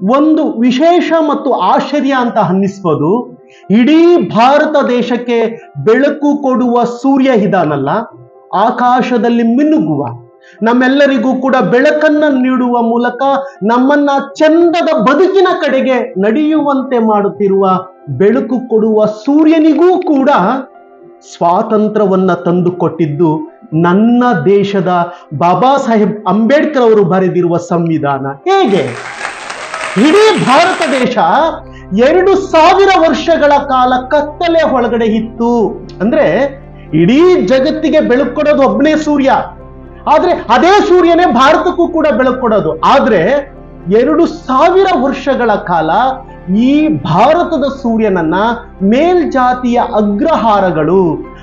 ಒಂದು ವಿಶೇಷ ಮತ್ತು ಆಶ್ಚರ್ಯ ಅಂತ ಅನ್ನಿಸ್ಬೋದು. ಇಡೀ ಭಾರತ ದೇಶಕ್ಕೆ ಬೆಳಕು ಕೊಡುವ ಸೂರ್ಯ ಇದಾನಲ್ಲ, ಆಕಾಶದಲ್ಲಿ ಮಿನುಗುವ. ನಮ್ಮೆಲ್ಲರಿಗೂ ಕೂಡ ಬೆಳಕನ್ನ ನೀಡುವ ಮೂಲಕ ನಮ್ಮನ್ನ ಚಂದದ ಬದುಕಿನ ಕಡೆಗೆ ನಡೆಯುವಂತೆ ಮಾಡುತ್ತಿರುವ, ಬೆಳಕು ಕೊಡುವ ಸೂರ್ಯನಿಗೂ ಕೂಡ ಸ್ವಾತಂತ್ರ್ಯವನ್ನ ತಂದುಕೊಟ್ಟಿದ್ದು ನನ್ನ ದೇಶದ ಬಾಬಾ ಸಾಹೇಬ್ ಅಂಬೇಡ್ಕರ್ ಅವರು ಬರೆದಿರುವ ಸಂವಿಧಾನ. ಹೇಗೆ? ಇಡೀ ಭಾರತ ದೇಶ ಎರಡು ಸಾವಿರ ವರ್ಷಗಳ ಕಾಲ ಕತ್ತಲೆ ಒಳಗಡೆ ಇತ್ತು. ಅಂದ್ರೆ ಇಡೀ ಜಗತ್ತಿಗೆ ಬೆಳಕು ಕೊಡೋದು ಒಬ್ಬನೇ ಸೂರ್ಯ. ಆದ್ರೆ ಅದೇ ಸೂರ್ಯನೇ ಭಾರತಕ್ಕೂ ಕೂಡ ಬೆಳಕು ಕೊಡೋದು ಆದ್ರೆ ಎರಡು ಸಾವಿರ ವರ್ಷಗಳ ಕಾಲ ಈ ಭಾರತದ ಸೂರ್ಯನನ್ನ ಮೇಲ್ಜಾತಿಯ ಅಗ್ರಹಾರಗಳು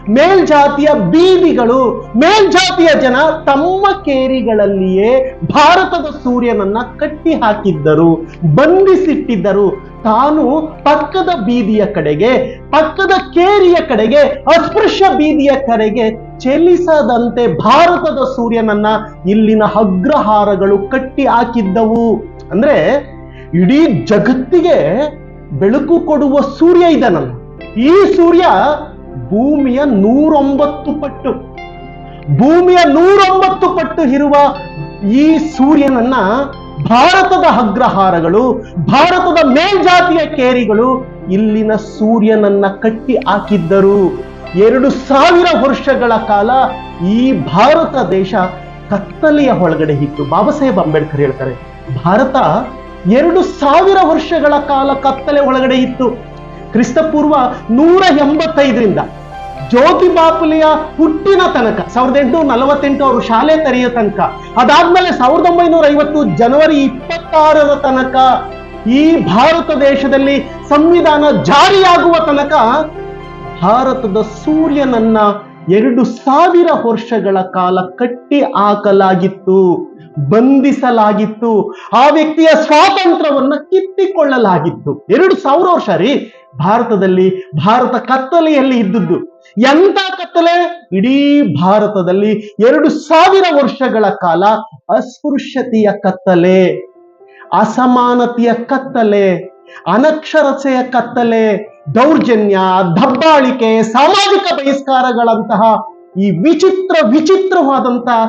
ಮೇಲ್ಜಾತಿಯ ಬೀದಿಗಳು, ಮೇಲ್ಜಾತಿಯ ಜನ ತಮ್ಮ ಕೇರಿಗಳಲ್ಲಿಯೇ ಭಾರತದ ಸೂರ್ಯನನ್ನ ಕಟ್ಟಿ ಹಾಕಿದ್ದರು ಬಂಧಿಸಿಟ್ಟಿದ್ದರು. ತಾನು ಪಕ್ಕದ ಬೀದಿಯ ಕಡೆಗೆ, ಪಕ್ಕದ ಕೇರಿಯ ಕಡೆಗೆ, ಅಸ್ಪೃಶ್ಯ ಬೀದಿಯ ಕಡೆಗೆ ಚಲಿಸದಂತೆ ಭಾರತದ ಸೂರ್ಯನನ್ನ ಇಲ್ಲಿನ ಅಗ್ರಹಾರಗಳು ಕಟ್ಟಿ ಹಾಕಿದ್ದವು ಅಂದ್ರೆ ಇಡೀ ಜಗತ್ತಿಗೆ ಬೆಳಕು ಕೊಡುವ ಸೂರ್ಯ ಇದನಲ್ಲ. ಈ ಸೂರ್ಯ ಭೂಮಿಯ ನೂರೊಂಬತ್ತು ಪಟ್ಟು. ಭೂಮಿಯ ನೂರೊಂಬತ್ತು ಪಟ್ಟು ಇರುವ ಈ ಸೂರ್ಯನನ್ನ ಭಾರತದ ಅಗ್ರಹಾರಗಳು, ಭಾರತದ ಮೇಲ್ಜಾತಿಯ ಕೇರಿಗಳು ಇಲ್ಲಿನ ಸೂರ್ಯನನ್ನ ಕಟ್ಟಿ ಹಾಕಿದ್ದರು. ಎರಡು ಸಾವಿರ ವರ್ಷಗಳ ಕಾಲ ಈ ಭಾರತ ದೇಶ ಕತ್ತಲೆಯ ಒಳಗಡೆ ಇತ್ತು. ಬಾಬಾ ಸಾಹೇಬ್ ಅಂಬೇಡ್ಕರ್ ಹೇಳ್ತಾರೆ, ಭಾರತ ಎರಡು ಸಾವಿರ ವರ್ಷಗಳ ಕಾಲ ಕತ್ತಲೆ ಒಳಗಡೆ ಇತ್ತು. ಕ್ರಿಸ್ತಪೂರ್ವ ನೂರ ಎಂಬತ್ತೈದರಿಂದ. ಜ್ಯೋತಿ ಬಾಪುಲಿಯ ಹುಟ್ಟಿನ ತನಕ, ಸಾವಿರದ ಎಂಟುನೂರ ನಲವತ್ತೆಂಟು ಅವರು ಶಾಲೆ ತೆರೆಯೋ ತನಕ, ಅದಾದ್ಮೇಲೆ ಸಾವಿರದ ಒಂಬೈನೂರ ಐವತ್ತು ಜನವರಿ ಇಪ್ಪತ್ತಾರರ ತನಕ ಈ ಭಾರತ ದೇಶದಲ್ಲಿ ಸಂವಿಧಾನ ಜಾರಿಯಾಗುವ ತನಕ ಭಾರತದ ಸೂರ್ಯನನ್ನ ಎರಡು ಸಾವಿರ ವರ್ಷಗಳ ಕಾಲ ಕಟ್ಟಿ ಹಾಕಲಾಗಿತ್ತು. ಬಂಧಿಸಲಾಗಿತ್ತು. ಆ ವ್ಯಕ್ತಿಯ ಸ್ವಾತಂತ್ರ್ಯವನ್ನ ಕಿತ್ತಿಕೊಳ್ಳಲಾಗಿತ್ತು. ಎರಡು ಸಾವಿರ ವರ್ಷ ರೀ, ಭಾರತದಲ್ಲಿ, ಭಾರತ ಕತ್ತಲೆಯಲ್ಲಿ ಇದ್ದದ್ದು. ಎಂತ ಕತ್ತಲೆ? ಇಡೀ ಭಾರತದಲ್ಲಿ ಎರಡು ಸಾವಿರ ವರ್ಷಗಳ ಕಾಲ ಅಸ್ಪೃಶ್ಯತೆಯ ಕತ್ತಲೆ, ಅಸಮಾನತೆಯ ಕತ್ತಲೆ, ಅನಕ್ಷರತೆಯ ಕತ್ತಲೆ, ದೌರ್ಜನ್ಯ, ದಬ್ಬಾಳಿಕೆ, ಸಾಮಾಜಿಕ ಬಹಿಷ್ಕಾರಗಳಂತಹ ಈ ವಿಚಿತ್ರ ವಿಚಿತ್ರವಾದಂತಹ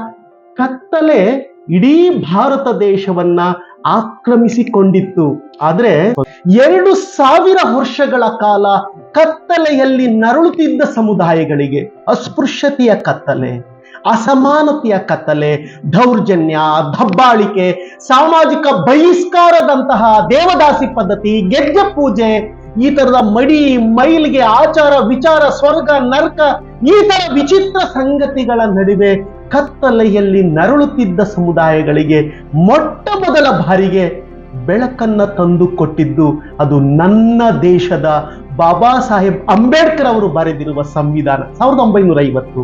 ಕತ್ತಲೆ ಇಡೀ ಭಾರತ ದೇಶವನ್ನ ಆಕ್ರಮಿಸಿಕೊಂಡಿತ್ತು. ಆದ್ರೆ ಎರಡು ಸಾವಿರ ವರ್ಷಗಳ ಕಾಲ ಕತ್ತಲೆಯಲ್ಲಿ ನರಳುತ್ತಿದ್ದ ಸಮುದಾಯಗಳಿಗೆ ಅಸ್ಪೃಶ್ಯತೆಯ ಕತ್ತಲೆ, ಅಸಮಾನತೆಯ ಕತ್ತಲೆ, ದೌರ್ಜನ್ಯ, ದಬ್ಬಾಳಿಕೆ, ಸಾಮಾಜಿಕ ಬಹಿಷ್ಕಾರದಂತಹ ದೇವದಾಸಿ ಪದ್ಧತಿ ಗೆಜ್ಜೆ ಪೂಜೆ, ಈ ತರದ ಮಡಿ, ಮೈಲಿಗೆ, ಆಚಾರ, ವಿಚಾರ, ಸ್ವರ್ಗ, ನರ್ಕ, ಈ ತರ ವಿಚಿತ್ರ ಸಂಗತಿಗಳ ನಡುವೆ ಕತ್ತಲೆಯಲ್ಲಿ ನರಳುತ್ತಿದ್ದ ಸಮುದಾಯಗಳಿಗೆ ಮೊಟ್ಟ ಮೊದಲ ಬಾರಿಗೆ ಬೆಳಕನ್ನ ತಂದು ಕೊಟ್ಟಿದ್ದು ಅದು ನನ್ನ ದೇಶದ ಬಾಬಾ ಸಾಹೇಬ್ ಅಂಬೇಡ್ಕರ್ ಅವರು ಬರೆದಿರುವ ಸಂವಿಧಾನ. ಸಾವಿರದ ಒಂಬೈನೂರ ಐವತ್ತು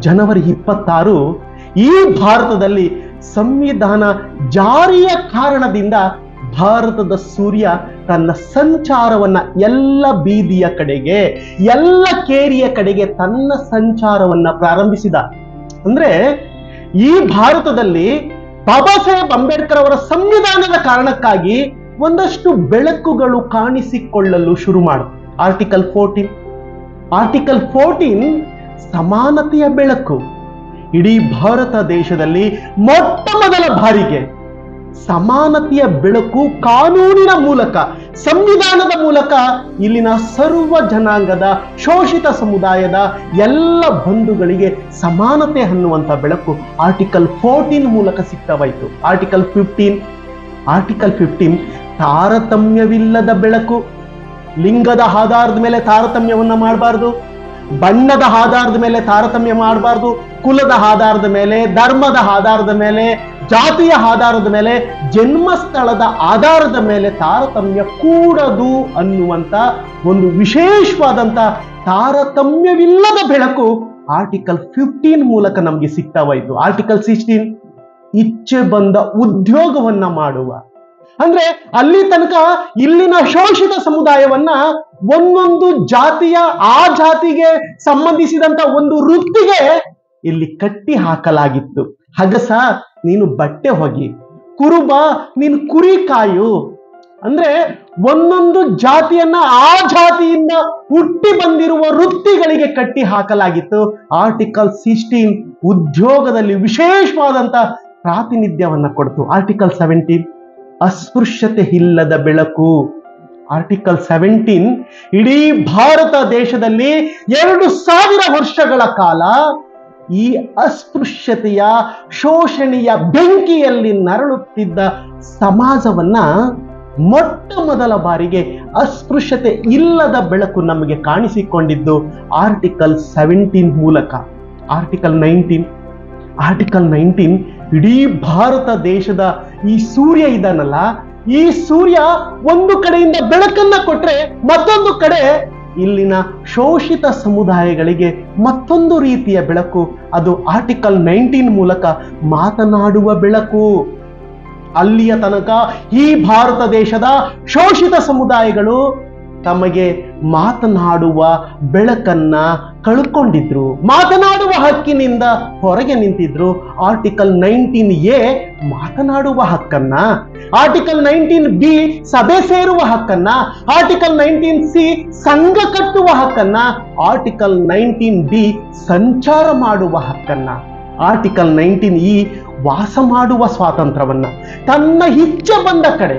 ಜನವರಿ ಇಪ್ಪತ್ತಾರು ಈ ಭಾರತದಲ್ಲಿ ಸಂವಿಧಾನ ಜಾರಿಯ ಕಾರಣದಿಂದ ಭಾರತದ ಸೂರ್ಯ ತನ್ನ ಸಂಚಾರವನ್ನ ಎಲ್ಲ ಬೀದಿಯ ಕಡೆಗೆ, ಎಲ್ಲ ಕೇರಿಯ ಕಡೆಗೆ ತನ್ನ ಸಂಚಾರವನ್ನ ಪ್ರಾರಂಭಿಸಿದ. ಅಂದ್ರೆ ಈ ಭಾರತದಲ್ಲಿ ಬಾಬಾ ಸಾಹೇಬ್ ಅಂಬೇಡ್ಕರ್ ಅವರ ಸಂವಿಧಾನದ ಕಾರಣಕ್ಕಾಗಿ ಒಂದಷ್ಟು ಬೆಳಕುಗಳು ಕಾಣಿಸಿಕೊಳ್ಳಲು ಶುರು ಮಾಡು. ಆರ್ಟಿಕಲ್ ಫೋರ್ಟೀನ್ ಆರ್ಟಿಕಲ್ ಫೋರ್ಟೀನ್ ಸಮಾನತೆಯ ಬೆಳಕು. ಇಡೀ ಭಾರತ ದೇಶದಲ್ಲಿ ಮೊಟ್ಟ ಮೊದಲ ಬಾರಿಗೆ ಸಮಾನತೆಯ ಬೆಳಕು ಕಾನೂನಿನ ಮೂಲಕ ಸಂವಿಧಾನದ ಮೂಲಕ ಇಲ್ಲಿನ ಸರ್ವ ಜನಾಂಗದ ಶೋಷಿತ ಸಮುದಾಯದ ಎಲ್ಲ ಬಂಧುಗಳಿಗೆ ಸಮಾನತೆ ಅನ್ನುವಂಥ ಬೆಳಕು ಆರ್ಟಿಕಲ್ ಫೋರ್ಟೀನ್ ಮೂಲಕ ಸಿಗ್ತವಾಯಿತು ಆರ್ಟಿಕಲ್ ಫಿಫ್ಟೀನ್ ಆರ್ಟಿಕಲ್ ಫಿಫ್ಟೀನ್ ತಾರತಮ್ಯವಿಲ್ಲದ ಬೆಳಕು. ಲಿಂಗದ ಆಧಾರದ ಮೇಲೆ ತಾರತಮ್ಯವನ್ನು ಮಾಡಬಾರ್ದು. ಬಣ್ಣದ ಆಧಾರದ ಮೇಲೆ ತಾರತಮ್ಯ ಮಾಡಬಾರ್ದು, ಕುಲದ ಆಧಾರದ ಮೇಲೆ, ಧರ್ಮದ ಆಧಾರದ ಮೇಲೆ, ಜಾತಿಯ ಆಧಾರದ ಮೇಲೆ, ಜನ್ಮಸ್ಥಳದ ಆಧಾರದ ಮೇಲೆ ತಾರತಮ್ಯ ಕೂಡದು ಅನ್ನುವಂತ ಒಂದು ವಿಶೇಷವಾದಂತ ತಾರತಮ್ಯವಿಲ್ಲದ ಬೆಳಕು ಆರ್ಟಿಕಲ್ ಫಿಫ್ಟೀನ್ ಮೂಲಕ ನಮಗೆ ಸಿಗ್ತಾವಾಯ್ತು ಆರ್ಟಿಕಲ್ ಸಿಕ್ಸ್ಟೀನ್ ಇಚ್ಛೆ ಬಂದ ಉದ್ಯೋಗವನ್ನ ಮಾಡುವ. ಅಂದ್ರೆ ಅಲ್ಲಿ ತನಕ ಇಲ್ಲಿನ ಶೋಷಿತ ಸಮುದಾಯವನ್ನ ಒಂದೊಂದು ಜಾತಿಯ ಆ ಜಾತಿಗೆ ಸಂಬಂಧಿಸಿದಂತ ಒಂದು ವೃತ್ತಿಗೆ ಇಲ್ಲಿ ಕಟ್ಟಿ ಹಾಕಲಾಗಿತ್ತು. ಹಗಸ ನೀನು ಬಟ್ಟೆ ಹೋಗಿ, ಕುರುಬ, ನೀನು ಕುರಿ ಕಾಯು. ಅಂದ್ರೆ ಒಂದೊಂದು ಜಾತಿಯನ್ನ ಆ ಜಾತಿಯಿಂದ ಹುಟ್ಟಿ ಬಂದಿರುವ ವೃತ್ತಿಗಳಿಗೆ ಕಟ್ಟಿ ಹಾಕಲಾಗಿತ್ತು. ಆರ್ಟಿಕಲ್ ಸಿಕ್ಸ್ಟೀನ್ ಉದ್ಯೋಗದಲ್ಲಿ ವಿಶೇಷವಾದಂತ ಪ್ರಾತಿನಿಧ್ಯವನ್ನ ಕೊಡ್ತು. ಆರ್ಟಿಕಲ್ ಸೆವೆಂಟೀನ್ ಅಸ್ಪೃಶ್ಯತೆ ಇಲ್ಲದ ಬೆಳಕು. ಆರ್ಟಿಕಲ್ ಸೆವೆಂಟೀನ್ ಇಡೀ ಭಾರತ ದೇಶದಲ್ಲಿ ಎರಡು ಸಾವಿರ ವರ್ಷಗಳ ಕಾಲ ಈ ಅಸ್ಪೃಶ್ಯತೆಯ ಶೋಷಣೆಯ ಬೆಂಕಿಯಲ್ಲಿ ನರಳುತ್ತಿದ್ದ ಸಮಾಜವನ್ನ ಮೊಟ್ಟ ಮೊದಲ ಬಾರಿಗೆ ಅಸ್ಪೃಶ್ಯತೆ ಇಲ್ಲದ ಬೆಳಕು ನಮಗೆ ಕಾಣಿಸಿಕೊಂಡಿದ್ದು ಆರ್ಟಿಕಲ್ ಸೆವೆಂಟೀನ್ ಮೂಲಕ. ಆರ್ಟಿಕಲ್ ನೈನ್ಟೀನ್ ಆರ್ಟಿಕಲ್ ನೈನ್ಟೀನ್ ಇಡೀ ಭಾರತ ದೇಶದ ಈ ಸೂರ್ಯ ಇದಾನಲ್ಲ ಈ ಸೂರ್ಯ ಒಂದು ಕಡೆಯಿಂದ ಬೆಳಕನ್ನ ಕೊಟ್ರೆ ಮತ್ತೊಂದು ಕಡೆ ಇಲ್ಲಿನ ಶೋಷಿತ ಸಮುದಾಯಗಳಿಗೆ ಮತ್ತೊಂದು ರೀತಿಯ ಬೆಳಕು. ಅದು ಆರ್ಟಿಕಲ್ ನೈನ್ಟೀನ್ ಮೂಲಕ ಮಾತನಾಡುವ ಬೆಳಕು. ಅಲ್ಲಿಯ ತನಕ ಈ ಭಾರತ ದೇಶದ ಶೋಷಿತ ಸಮುದಾಯಗಳು ತಮಗೆ ಮಾತನಾಡುವ ಬೆಳಕನ್ನ ಕಳ್ಕೊಂಡಿದ್ರು. ಮಾತನಾಡುವ ಹಕ್ಕಿನಿಂದ ಹೊರಗೆ ನಿಂತಿದ್ರು. ಆರ್ಟಿಕಲ್ ನೈನ್ಟೀನ್ ಎ ಮಾತನಾಡುವ ಹಕ್ಕನ್ನ ಆರ್ಟಿಕಲ್ ನೈನ್ಟೀನ್ ಬಿ ಸಭೆ ಸೇರುವ ಹಕ್ಕನ್ನ ಆರ್ಟಿಕಲ್ ನೈನ್ಟೀನ್ ಸಿ ಸಂಘ ಕಟ್ಟುವ ಹಕ್ಕನ್ನ ಆರ್ಟಿಕಲ್ ನೈನ್ಟೀನ್ ಡಿ ಸಂಚಾರ ಮಾಡುವ ಹಕ್ಕನ್ನ ಆರ್ಟಿಕಲ್ ನೈನ್ಟೀನ್ ಇ ವಾಸ ಮಾಡುವ ಸ್ವಾತಂತ್ರ್ಯವನ್ನ. ತನ್ನ ಇಚ್ಛೆ ಬಂದ ಕಡೆ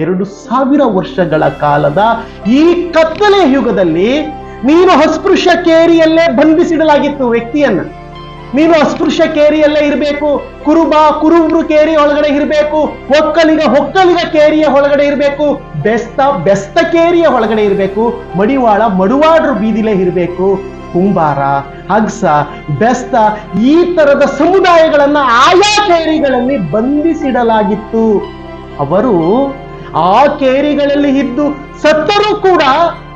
ಎರಡು ಸಾವಿರ ವರ್ಷಗಳ ಕಾಲದ ಈ ಕತ್ತಲೆ ಯುಗದಲ್ಲಿ ನೀನು ಅಸ್ಪೃಶ್ಯ ಕೇರಿಯಲ್ಲೇ ಬಂಧಿಸಿಡಲಾಗಿತ್ತು ವ್ಯಕ್ತಿಯನ್ನ. ನೀನು ಅಸ್ಪೃಶ್ಯ ಕೇರಿಯಲ್ಲೇ ಇರಬೇಕು, ಕುರುಬ ಕುರುಬ್ರು ಕೇರಿ ಒಳಗಡೆ ಇರಬೇಕು, ಒಕ್ಕಲಿಗ ಒಕ್ಕಲಿಗ ಕೇರಿಯ ಒಳಗಡೆ ಇರಬೇಕು, ಬೆಸ್ತ ಬೆಸ್ತ ಕೇರಿಯ ಒಳಗಡೆ ಇರಬೇಕು, ಮಡಿವಾಳ ಮಡುವಾಡ್ರು ಬೀದಿಲೇ ಇರಬೇಕು, ಕುಂಬಾರ ಅಗ್ಸ ಬೆಸ್ತ ಈ ತರದ ಸಮುದಾಯಗಳನ್ನ ಆಯಾ ಕೇರಿಗಳಲ್ಲಿ ಬಂಧಿಸಿಡಲಾಗಿತ್ತು. ಅವರು ಆ ಕೇರಿಗಳಲ್ಲಿ ಇದ್ದು ಸತ್ತರೂ ಕೂಡ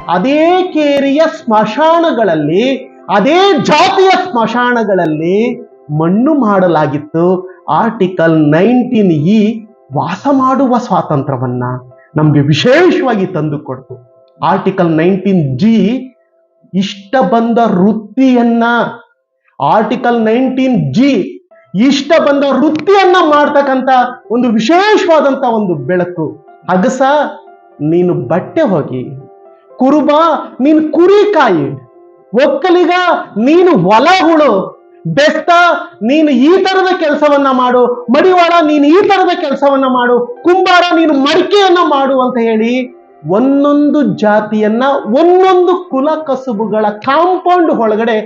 ಅದೇ ಕೇರಿಯ ಸ್ಮಶಾನಗಳಲ್ಲಿ, ಅದೇ ಜಾತಿಯ ಸ್ಮಶಾನಗಳಲ್ಲಿ ಮಣ್ಣು ಮಾಡಲಾಗಿತ್ತು. ಆರ್ಟಿಕಲ್ ನೈನ್ಟೀನ್ ಇ ವಾಸ ಮಾಡುವ ಸ್ವಾತಂತ್ರ್ಯವನ್ನ ನಮಗೆ ವಿಶೇಷವಾಗಿ ತಂದುಕೊಡ್ತು ಆರ್ಟಿಕಲ್ ನೈನ್ಟೀನ್ ಜಿ ಇಷ್ಟ ಬಂದ ವೃತ್ತಿಯನ್ನ ಆರ್ಟಿಕಲ್ ನೈನ್ಟೀನ್ ಜಿ ಇಷ್ಟ ಬಂದ ವೃತ್ತಿಯನ್ನ ಮಾಡ್ತಕ್ಕಂಥ ಒಂದು ವಿಶೇಷವಾದಂತ ಒಂದು ಬೆಳಕು. ಅಗಸ ನೀನು ಬಟ್ಟೆ ಹೋಗಿ, ಕುರುಬ ನೀನು ಕುರಿ ಕಾಯಿ, ಒಕ್ಕಲಿಗ ನೀನು ಹೊಲ ಹುಳು, ಬೆಸ್ತ ನೀನು ಈ ತರದ ಕೆಲಸವನ್ನ ಮಾಡು, ಮಡಿವಾಳ ನೀನು ಈ ತರದ ಕೆಲಸವನ್ನ ಮಾಡು, ಕುಂಬಾರ ನೀನು ಮಡಿಕೆಯನ್ನ ಮಾಡು ಅಂತ ಹೇಳಿ ಒಂದೊಂದು ಜಾತಿಯನ್ನ, ಒಂದೊಂದು ಕುಲ ಕಸುಬುಗಳ ಕಾಂಪೌಂಡ್ ಒಳಗಡೆ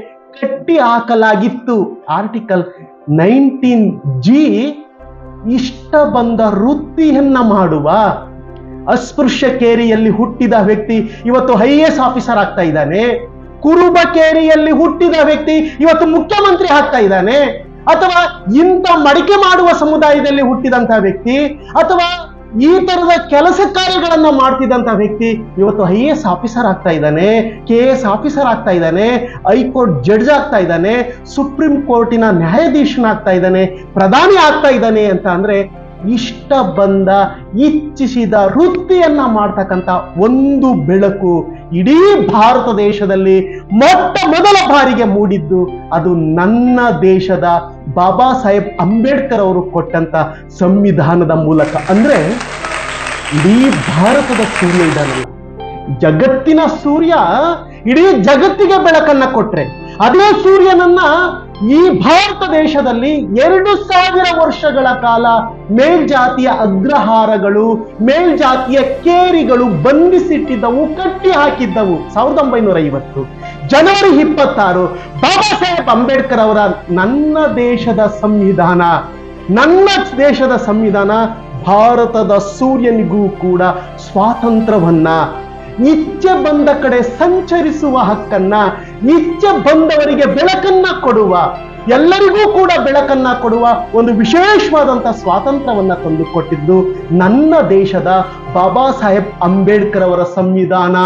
ಕಟ್ಟಿ ಹಾಕಲಾಗಿತ್ತು. ಆರ್ಟಿಕಲ್ ನೈನ್ಟೀನ್ ಜಿ ಇಷ್ಟ ಬಂದ ವೃತ್ತಿಯನ್ನ ಮಾಡುವ ಅಸ್ಪೃಶ್ಯ ಕೇರಿಯಲ್ಲಿ ಹುಟ್ಟಿದ ವ್ಯಕ್ತಿ ಇವತ್ತು ಐ ಎಸ್ ಆಫೀಸರ್ ಆಗ್ತಾ ಇದ್ದಾನೆ. ಕುರುಬ ಕೇರಿಯಲ್ಲಿ ಹುಟ್ಟಿದ ವ್ಯಕ್ತಿ ಇವತ್ತು ಮುಖ್ಯಮಂತ್ರಿ ಆಗ್ತಾ ಇದ್ದಾನೆ. ಅಥವಾ ಇಂಥ ಮಡಿಕೆ ಮಾಡುವ ಸಮುದಾಯದಲ್ಲಿ ಹುಟ್ಟಿದಂತಹ ವ್ಯಕ್ತಿ, ಅಥವಾ ಈ ತರದ ಕೆಲಸ ಕಾರ್ಯಗಳನ್ನ ಮಾಡ್ತಿದ್ದಂತ ವ್ಯಕ್ತಿ ಇವತ್ತು ಐ ಎಸ್ ಆಫೀಸರ್ ಆಗ್ತಾ ಇದ್ದಾನೆ. ಕೆ ಎಸ್ ಆಫೀಸರ್ ಆಗ್ತಾ ಇದ್ದಾನೆ. ಹೈಕೋರ್ಟ್ ಜಡ್ಜ್ ಆಗ್ತಾ ಇದ್ದಾನೆ. ಸುಪ್ರೀಂ ಕೋರ್ಟಿನ ನ್ಯಾಯಾಧೀಶನಾಗ್ತಾ ಇದ್ದಾನೆ. ಪ್ರಧಾನಿ ಆಗ್ತಾ ಇದ್ದಾನೆ ಅಂತ ಅಂದ್ರೆ ಇಷ್ಟ ಬಂದ ಇಚ್ಛಿಸಿದ ವೃತ್ತಿಯನ್ನ ಮಾಡ್ತಕ್ಕಂಥ ಒಂದು ಬೆಳಕು ಇಡೀ ಭಾರತ ದೇಶದಲ್ಲಿ ಮೊಟ್ಟ ಮೊದಲ ಬಾರಿಗೆ ಮೂಡಿದ್ದು ಅದು ನನ್ನ ದೇಶದ ಬಾಬಾ ಸಾಹೇಬ್ ಅಂಬೇಡ್ಕರ್ ಅವರು ಕೊಟ್ಟಂತ ಸಂವಿಧಾನದ ಮೂಲಕ. ಅಂದ್ರೆ ಇಡೀ ಭಾರತದ ಸೂರ್ಯ ಇದಾನಲ್ಲ ಜಗತ್ತಿನ ಸೂರ್ಯ ಇಡೀ ಜಗತ್ತಿಗೆ ಬೆಳಕನ್ನ ಕೊಟ್ರೆ. ಅದೇ ಸೂರ್ಯನನ್ನ ಈ ಭಾರತ ದೇಶದಲ್ಲಿ ಎರಡು ಸಾವಿರ ವರ್ಷಗಳ ಕಾಲ ಮೇಲ್ಜಾತಿಯ ಅಗ್ರಹಾರಗಳು, ಮೇಲ್ಜಾತಿಯ ಕೇರಿಗಳು ಬಂಧಿಸಿಟ್ಟಿದ್ದವು ಕಟ್ಟಿ ಹಾಕಿದ್ದವು ಸಾವಿರದ ಒಂಬೈನೂರ ಐವತ್ತು. ಜನವರಿ ಇಪ್ಪತ್ತಾರು, ಬಾಬಾ ಸಾಹೇಬ್ ಅಂಬೇಡ್ಕರ್ ಅವರ ನನ್ನ ದೇಶದ ಸಂವಿಧಾನ. ನನ್ನ ದೇಶದ ಸಂವಿಧಾನ, ಭಾರತದ ಸೂರ್ಯನಿಗೂ ಕೂಡ ಸ್ವಾತಂತ್ರ್ಯವನ್ನ ನಿತ್ಯ ಬಂದ ಕಡೆ ಸಂಚರಿಸುವ ಹಕ್ಕನ್ನ ಇಚ್ಛೆ ಬಂದವರಿಗೆ ಬೆಳಕನ್ನ ಕೊಡುವ, ಎಲ್ಲರಿಗೂ ಕೂಡ ಬೆಳಕನ್ನ ಕೊಡುವ ಒಂದು ವಿಶೇಷವಾದಂತ ಸ್ವಾತಂತ್ರ್ಯವನ್ನ ತಂದುಕೊಟ್ಟಿದ್ದು ನನ್ನ ದೇಶದ ಬಾಬಾ ಸಾಹೇಬ್ ಅಂಬೇಡ್ಕರ್ ಅವರ ಸಂವಿಧಾನ.